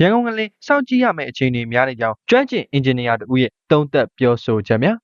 ရန်ကုန်ကလေးစောင့်ကြည့်ရမယ့်အခြေအနေများနေကြောင်းကျွမ်းကျင်အင်ဂျင်နီယာတို့ရဲ့သုံးသပ်ပြောဆိုချက်များ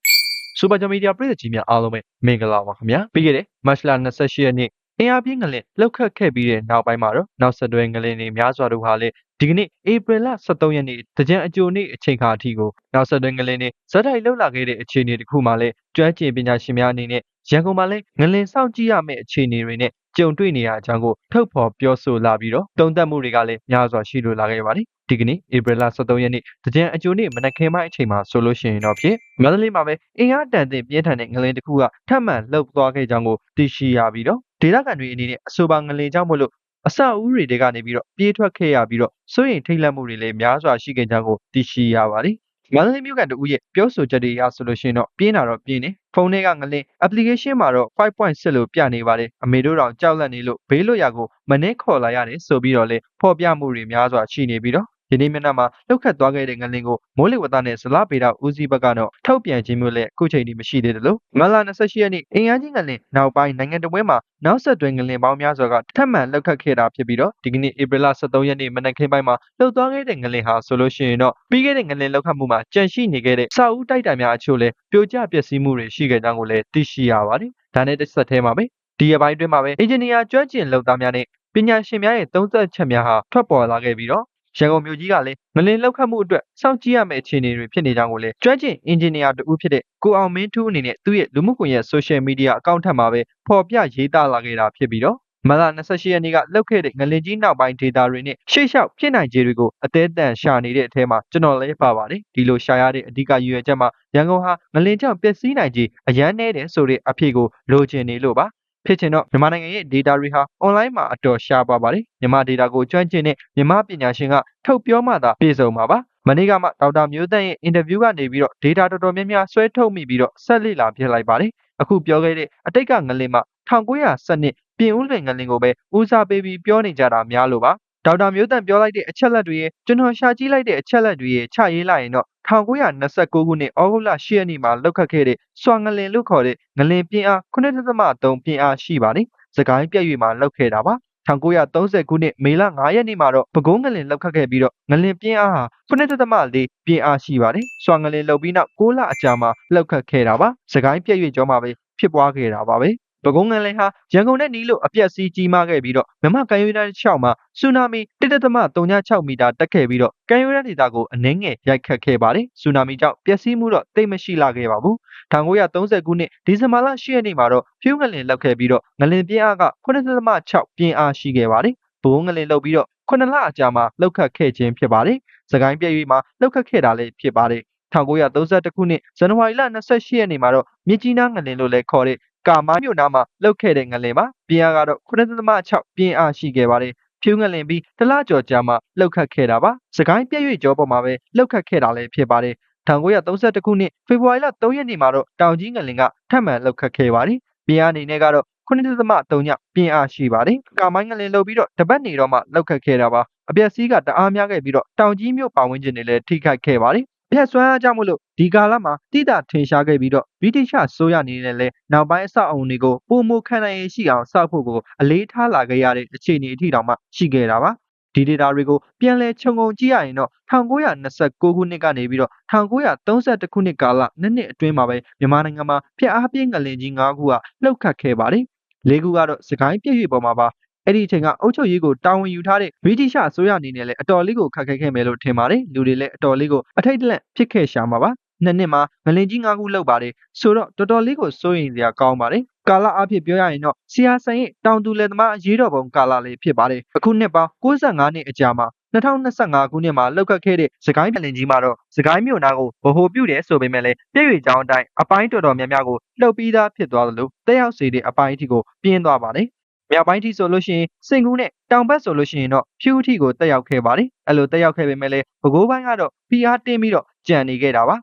စူပါဂျမီဒီယာပြည်သူကြီးများအားလုံးပဲမင်္ဂလာပါခင်ဗျာပြီးခဲ့တဲ့မတ်လ28ရက်နေ့အင်အားပြင်းငလင်လောက်ခတ်ခဲ့ပြီးတဲ့နောက်ပိုင်းမှာတော့နောက်ဆက်တွဲငလင်တွေများစွာတို့ဟာလည်းဒီကနေ့ဧပြီလ23ရက်နေ့တကြံအကြိုနေ့အချိန်ခါအထိကိုနောက်ဆက်တွဲငလင်တွေဇက်တိုက်လှုပ်လာခဲ့တဲ့အခြေအနေတစ်ခုမှလည်းကျွမ်းကျင်ပညာရှင်များအနေနဲ့ရန်ကုန်မှာလည်းငလင်စောင့်ကြည့်ရမယ့်အခြေအနေတွေနဲ့ ကြုံတွေ့နေရအကြောင်းကိုထုတ်ဖော်ပြောဆိုလာပြီးတော့တုံ့တက်မှုတွေကလည်းများစွာရှိလိုလာခဲ့ပါတယ်ဒီကနေ့ဧပြီလ23ရက်နေ့တကြံအကြိုနေ့မနက်ခင်းပိုင်းအချိန်မှာဆိုလို့ရှိရင်တော့ဖြစ်မန္တလေးမှာပဲအင်အားတန်တဲ့ပြင်းထန်တဲ့ငလင်တစ်ခုကထပ်မံလှုပ်သွားခဲ့ကြောင်းကိုသိရှိရပြီးတော့ဒေသခံတွေအနေနဲ့အဆိုပါငလင်ကြောင့်မို့လို့အဆောက်အဦတွေကနေပြီးတော့ပြေးထွက်ခဲ့ရပြီးတော့စိုးရိမ်ထိတ်လန့်မှုတွေလည်းများစွာရှိခဲ့ကြောင်းကိုသိရှိရပါတယ် မန္တလေးမြို့ကန်တူရဲ့ပြောဆိုချက်တွေအရဆိုလို့ရှိရင်တော့ပြင်းတာတော့ပြင်းနေဖုန်းထဲကငလင် application မှာတော့5.6လို့ပြနေပါတယ်အမေတို့တောင်ကြောက်လန့်နေလို့ဘေးလွတ်ရာကိုမနှဲခေါ်လာရတယ်ဆိုပြီးတော့လေဖော်ပြမှုတွေများစွာရှိနေပြီးတော့ ဒီနေ့မျက်နှာမှာလှုပ်ခတ်သွားခဲ့တဲ့ငလင်ကိုမိုးလေဝသနဲ့ဇလဗေဒဦးစီးဘက်ကတော့ထုတ်ပြန်ခြင်းမျိုးလည်းအခုချိန်ထိမရှိသေးတယ်လို့မလာ28ရက်နေ့အင်အားကြီးငလင်နောက်ပိုင်းနိုင်ငံတော်ပွဲမှာနောက်ဆက်တွဲငလင်ပေါင်းများစွာကထပ်မံလှုပ်ခတ်ခဲ့တာဖြစ်ပြီးတော့ဒီကနေ့ဧပြီလ23ရက်နေ့မနက်ခင်းပိုင်းမှာလှုပ်သွားခဲ့တဲ့ငလင်ဟာဆိုလို့ရှိရင်တော့ပြီးခဲ့တဲ့ငလင်လှုပ်ခတ်မှုမှာကြန့်ရှိနေခဲ့တဲ့စာအုပ်တိုက်တိုင်များအချို့လည်းပြိုကျပျက်စီးမှုတွေရှိခဲ့ကြောင်းကိုလည်းသိရှိရပါတယ်ဒါနဲ့တစ်ဆက်တည်းမှာပဲဒီအပိုင်းအတွင်းမှာပဲအင်ဂျင်နီယာကျွမ်းကျင်လုပ်သားများနဲ့ပညာရှင်များရဲ့သုံးသပ်ချက်များဟာထွက်ပေါ်လာခဲ့ပြီးတော့ ရန်ကုန်မြို့ကြီးကလည်းငလင်လောက်ခတ်မှုအတွက်စောင့်ကြည့်ရမယ့်အခြေအနေတွေဖြစ်နေကြောင်းကိုလည်းကျွမ်းကျင်အင်ဂျင်နီယာတဦးဖြစ်တဲ့ကိုအောင်မင်းထူးအနေနဲ့သူ့ရဲ့လူမှုကွန်ရက် social media အကောင့်ထက်မှာပဲဖော်ပြရေးသားလာခဲ့တာဖြစ်ပြီးတော့မလာ28ရက်နေ့ကလောက်ခဲ့တဲ့ငလင်ကြီးနောက်ပိုင်းဒေတာတွေနဲ့ရှေ့လျှောက်ဖြစ်နိုင်ခြေတွေကိုအသေးအတန်ရှာနေတဲ့အထဲမှာကျွန်တော်လည်းပါပါတယ်ဒီလိုရှာရတဲ့အဓိကရည်ရွယ်ချက်မှာရန်ကုန်ဟာငလင်ကြောင့်ပျက်စီးနိုင်ခြေအရန်နေတယ်ဆိုတဲ့အဖြစ်ကိုလိုချင်နေလို့ပါ ဖြစ်ချင်တော့မြန်မာနိုင်ငံရဲ့ data တွေဟာ online မှာအတော်ရှားပါပါတယ်မြန်မာ data ကိုကျွမ်းကျင်တဲ့မြန်မာပညာရှင်ကထုတ်ပြောမှသာပြည့်စုံမှာပါမနေ့ကမှဒေါက်တာမျိုးသန့်ရဲ့ interview ကနေပြီးတော့ data တော်တော်များများဆွဲထုတ်မိပြီးတော့ဆက်လက်လာပြလိုက်ပါတယ်အခုပြောခဲ့တဲ့အတိတ်ကငလင်မှာ1900စနစ်ပြင်ဦးလွင်ငလင်ကိုပဲဦးစားပေးပြီးပြောနေကြတာများလို့ပါ ဒေါက်တာမျိုးတန်ပြောလိုက်တဲ့အချက်လက်တွေရဲ့ကျွန်တော်ရှာကြည့်လိုက်တဲ့အချက်လက်တွေရဲ့ချရေးလိုက်ရင်တော့1929ခုနှစ်ဩဂုတ်လ10ရက်နေ့မှာလောက်ခတ်ခဲ့တဲ့စွာငလင်လို့ခေါ်တဲ့ငလင်ပြင်းအား9.3ပြင်းအားရှိပါတယ်။စကိုင်းပြည့်ရွေမှာလောက်ခဲ့တာပါ။1930ခုနှစ်မေလ9ရက်နေ့မှာတော့ပဲခူးငလင်လောက်ခတ်ခဲ့ပြီးတော့ငလင်ပြင်းအားဟာ9.4ပြင်းအားရှိပါတယ်။စွာငလင်လောက်ပြီးနောက်6လအကြာမှာလောက်ခတ်ခဲ့တာပါ။စကိုင်းပြည့်ရွေကျော်မှာပဲဖြစ်ပွားခဲ့တာပါပဲ။ ပဲခူးငလင်ဟာရန်ကုန်နဲ့နီးလို့အပြက်စီးကြီးမားခဲ့ပြီးတော့မြမကန်ယူနိုက်6မှာဆူနာမီ1.36မီတာတက်ခဲ့ပြီးတော့ကန်ယူနိုက်ဒေသကိုအနှင်းငယ်ရိုက်ခတ်ခဲ့ပါတယ်ဆူနာမီကြောင့်ပျက်စီးမှုတော့တိတ်မရှိလာခဲ့ပါဘူး1930ခုနှစ်ဒီဇင်ဘာလ10ရက်နေ့မှာတော့ဖြူးငလင်လောက်ခဲ့ပြီးတော့ငလင်ပြင်းအားက9.6ပြင်းအားရှိခဲ့ပါတယ်ဘိုးငလင်လောက်ပြီးတော့ခုနှစ်လအကြာမှာလောက်ခတ်ခဲ့ခြင်းဖြစ်ပါတယ်။စကိုင်းပြည့်ရွေးမှာလောက်ခတ်ခဲ့တာလည်းဖြစ်ပါတယ်။1932ခုနှစ်ဇန်နဝါရီလ28ရက်နေ့မှာတော့မြစ်ကြီးနားငလင်လို့လည်းခေါ်တဲ့ ကာမိုင်းမြို့နားမှာလှုပ်ခဲ့တဲ့ငလင်ပါပြင်းအားကတော့9.6ပြင်းအားရှိခဲ့ပါတယ်ဖြူးငလင်ပြီးတလကျော်ကြာမှလှုပ်ခတ်ခဲ့တာပါစကိုင်းပြည့်ရွေ့ကျော်ပေါ်မှာပဲလှုပ်ခတ်ခဲ့တာလည်းဖြစ်ပါတယ်1932ခုနှစ်ဖေဖော်ဝါရီလ3ရက်နေ့မှာတော့တောင်ကြီးငလင်ကထပ်မံလှုပ်ခတ်ခဲ့ပါတယ်ပြင်းအားအနေနဲ့ကတော့9.3ညပြင်းအားရှိပါတယ်ကာမိုင်းငလင်လှုပ်ပြီးတော့တပတ်နေတော့မှလှုပ်ခတ်ခဲ့တာပါအပြက်စီးကတအားများခဲ့ပြီးတော့တောင်ကြီးမြို့ပတ်ဝန်းကျင်တွေလည်းထိခိုက်ခဲ့ပါတယ် ဖျက်စွမ်းအားကြောင့်မလို့ဒီကာလမှာတိတာထင်ရှားခဲ့ပြီးတော့ဗြိတိရှဆိုးရနေနဲ့လဲနောက်ပိုင်းအဆောက်အုံတွေကိုပုံမခံနိုင်ရရှိအောင်စောက်ဖို့ကိုအလေးထားလာခဲ့ရတဲ့အခြေအနေအထိတောင်မှရှိခဲ့တာပါဒီဒေတာတွေကိုပြန်လဲခြုံငုံကြည့်ရရင်တော့1929ခုနှစ်ကနေပြီးတော့1932ခုနှစ်ကာလနှစ်နှစ်အတွင်းမှာပဲမြန်မာနိုင်ငံမှာဖျက်အားပြင်းငလင်ကြီး9ခုကလှုပ်ခတ်ခဲ့ပါတယ်လေးခုကတော့စကိုင်းပြည့်ရွေပေါ်မှာပါ အဲ့ဒီအချိန်ကအုပ်ချုပ်ရေးကိုတာဝန်ယူထားတဲ့ဗြိတိရှအစိုးရအနေနဲ့လည်းအတော်လေးကိုခက်ခဲခဲ့မယ်လို့ထင်ပါတယ်လူတွေလည်းအတော်လေးကိုအထိတ်တလန့်ဖြစ်ခဲ့ရှာမှာပါနှစ်နှစ်မှာငလင်ကြီး၅ခုလောက်ပါတယ်ဆိုတော့တော်တော်လေးကိုစိုးရိမ်စရာကောင်းပါတယ်ကာလအဖြစ်ပြောရရင်တော့ဆီယာဆန်ရဲ့တောင်တူလက်သမားရေးတော်ပုံကာလလေးဖြစ်ပါတယ်အခုနှစ်ပေါင်း65နှစ်အကြာမှာ2025ခုနှစ်မှာလောက်ခတ်ခဲ့တဲ့စကိုင်းပြည်လင်ကြီးမှာတော့စကိုင်းမြို့နာကိုဗဟိုပြုတယ်ဆိုပေမဲ့လည်းပြည့်ရွေချောင်းအတိုင်းအပိုင်းတော်တော်များများကိုလှုပ်ပြီးသားဖြစ်သွားသလိုတက်ရောက်စေတဲ့အပိုင်းအထိကိုပြင်းသွားပါတယ် မြောက်ပိုင်းထိဆိုလို့ရှိရင်စင်ကူးနဲ့တောင်ဘက်ဆိုလို့ရှိရင်တော့ဖြူးအထိကိုတက်ရောက်ခဲ့ပါတယ်အဲ့လိုတက်ရောက်ခဲ့ပေမဲ့လည်းပဲခူးပိုင်းကတော့ PR တင်းပြီးတော့ကြံနေခဲ့တာပါ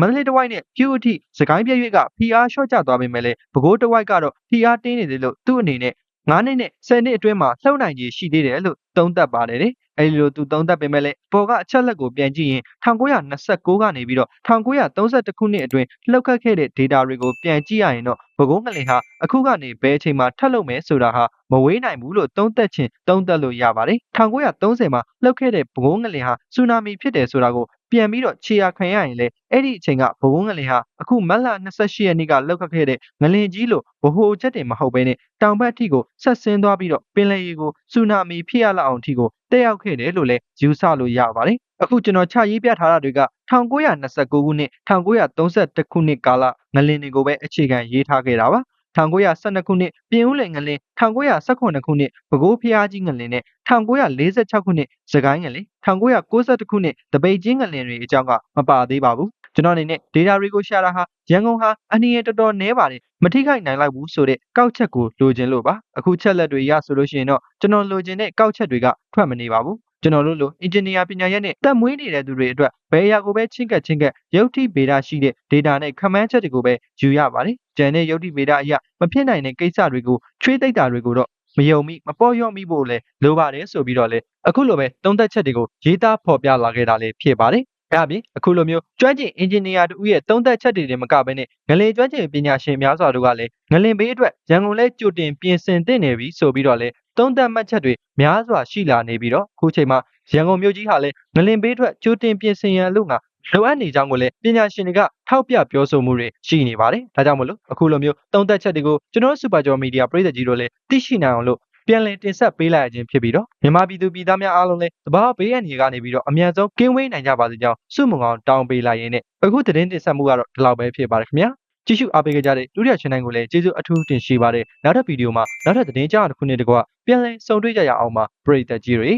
မန္တလေးတဝိုက်နဲ့ဖြူးအထိစကိုင်းပြည့်ရွေ့က PR ရှော့ကျသွားပေမဲ့လည်းပဲခူးတဝိုက်ကတော့ PR တင်းနေတယ်လို့သူ့အနေနဲ့9နှစ်နဲ့10နှစ်အတွင်းမှာလှုပ်နိုင်ကြီးရှိသေးတယ်လို့သုံးသပ်ပါတယ်တဲ့ အဲဒီလိုသူသုံးသပ်ပေမဲ့လည်းပေါ်ကအချက်လက်ကိုပြန်ကြည့်ရင်1929ကနေပြီးတော့1932ခုနှစ်အတွင်းလှုပ်ခတ်ခဲ့တဲ့ data တွေကိုပြန်ကြည့်ရရင်တော့ဘကုန်းငလင်ဟာအခုကနေဘယ်အချိန်မှထပ်လုပ်မယ်ဆိုတာဟာမဝေးနိုင်ဘူးလို့သုံးသပ်ခြင်းသုံးသပ်လို့ရပါတယ်1930မှာလှုပ်ခဲ့တဲ့ဘကုန်းငလင်ဟာဆူနာမီဖြစ်တယ်ဆိုတာကို ပြန်ပြီးတော့ခြေရာခံရရင်လေအဲ့ဒီအချိန်ကဘကုန်းငလင်ဟာအခုမတ်လ28ရက်နေ့ကလှုပ်ခတ်ခဲ့တဲ့ငလင်ကြီးလို့ဘိုချက်တင်မဟုတ်ဘဲနဲ့တောင်ဘက်အထိကိုဆက်ဆင်းသွားပြီးတော့ပင်လယ်ရေကိုဆူနာမီဖြစ်ရလောက်အောင်အထိကိုတက်ရောက်ခဲ့တယ်လို့လည်းယူဆလို့ရပါတယ်အခုကျွန်တော်ချရေးပြထားတာတွေက1929ခုနှစ်1931ခုနှစ်ကာလငလင်တွေကိုပဲအခြေခံရေးထားခဲ့တာပါ 1912ခုနှစ်ပြင်ဦးလွင်ငလင်1918ခုနှစ်ပဲခူးဖျားကြီးငလင်နဲ့1946ခုနှစ်စကိုင်းငလင်1992ခုနှစ်တပိတ်ချင်းငလင်တွေအကြောင်းကမပါသေးပါဘူးကျွန်တော်အနေနဲ့ data တွေကိုရှာတာဟာရန်ကုန်ဟာအနည်းငယ်တော်တော်နည်းပါတယ်မထိခိုက်နိုင်လောက်ဘူးဆိုတဲ့ကောက်ချက်ကိုလိုချင်လို့ပါအခုချက်လက်တွေရဆိုလို့ရှိရင်တော့ကျွန်တော်လိုချင်တဲ့ကောက်ချက်တွေကထွက်မနေပါဘူး ကျွန်တော်တို့လိုအင်ဂျင်နီယာပညာရပ်နဲ့တက်မွေးနေတဲ့သူတွေအတွက်ဘယ်အရာကိုပဲချင်းကပ်ချင်းကပ်ရုပ်ထိဗေဒရှိတဲ့ data နဲ့ခမန်းချက်တွေကိုပဲယူရပါတယ်။ကျန်တဲ့ရုပ်ထိဗေဒအရာမဖြစ်နိုင်တဲ့ကိစ္စတွေကိုချွေးသိပ်တာတွေကိုတော့မယုံမိမပေါ်ရော့မိဖို့လဲလိုပါတယ်ဆိုပြီးတော့လေအခုလိုပဲသုံးသက်ချက်တွေကိုရေးသားဖော်ပြလာခဲ့တာလေးဖြစ်ပါတယ်။ ဒါအပြင်အခုလိုမျိုးကျွမ်းကျင်အင်ဂျင်နီယာတို့ရဲ့သုံးသက်ချက်တွေတင်မကဘဲနဲ့ငလင်ကျွမ်းကျင်ပညာရှင်များစွာတို့ကလည်းငလင်ဘေးအတွက်ရန်ကုန်လဲကြိုတင်ပြင်ဆင်သင့်နေပြီဆိုပြီးတော့လေသုံးသက်မှတ်ချက်တွေများစွာရှိလာနေပြီးတော့အခုချိန်မှာရန်ကုန်မြို့ကြီးဟာလည်းငလင်ဘေးအတွက်ကြိုတင်ပြင်ဆင်ရန်လို့ငါလိုအပ်နေကြောင်းကိုလည်းပညာရှင်တွေကထောက်ပြပြောဆိုမှုတွေရှိနေပါတယ်။ဒါကြောင့်မလို့အခုလိုမျိုးသုံးသက်ချက်တွေကိုကျွန်တော်စူပါကျော်မီဒီယာပြည်သက်ကြီးတို့လည်းသိရှိနိုင်အောင်လို့ ပြန်လည်တင်ဆက်ပေးလိုက်ရခြင်းဖြစ်ပြီးတော့မြန်မာပြည်သူပြည်သားများအားလုံးလည်းတဘာဘေးအန္တရာယ်ကနေပြီးတော့အမြန်ဆုံးကင်းဝေးနိုင်ကြပါစေကြောင်းဆုမွန်ကောင်တောင်းပေးလိုက်ရင်းနဲ့အခုသတင်းတင်ဆက်မှုကတော့ဒီလောက်ပဲဖြစ်ပါတယ်ခင်ဗျာကြည့်ရှုအားပေးကြတဲ့ဒုတိယ channel ကိုလည်းကျေးဇူးအထူးတင်ရှိပါတယ်နောက်ထပ်ဗီဒီယိုမှာနောက်ထပ်သတင်းကြားတစ်ခုနဲ့တကွပြန်လည်ဆုံတွေ့ကြရအောင်ပါပရိသတ်ကြီးတွေ